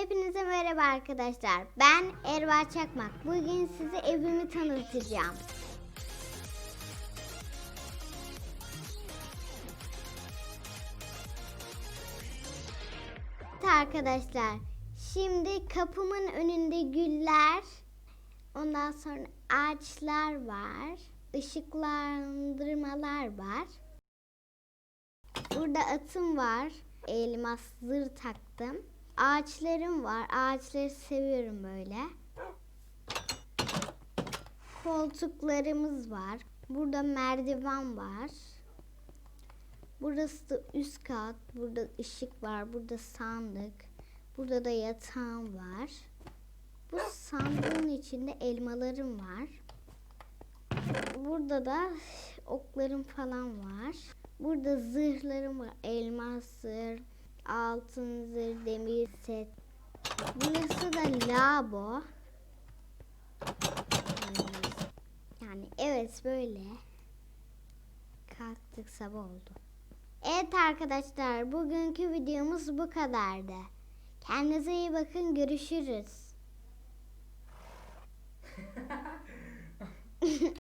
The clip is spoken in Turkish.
Hepinize merhaba arkadaşlar. Ben Erva Çakmak. Bugün size evimi tanıtacağım. Evet arkadaşlar. Şimdi kapımın önünde güller, ondan sonra ağaçlar var, ışıklandırmalar var. Burada atım var. Elmas zır taktım. Ağaçlarım var. Ağaçları seviyorum böyle. Koltuklarımız var. Burada merdiven var. Burası da üst kat. Burada ışık var. Burada sandık. Burada da yatağım var. Bu sandığın içinde elmalarım var. Burada da oklarım falan var. Burada zırhlarım var. Elmas zırh, altın zırh, demir set. Burası da labo. Yani evet böyle. Kalktık sabah oldu. Evet arkadaşlar bugünkü videomuz bu kadardı. Kendinize iyi bakın görüşürüz.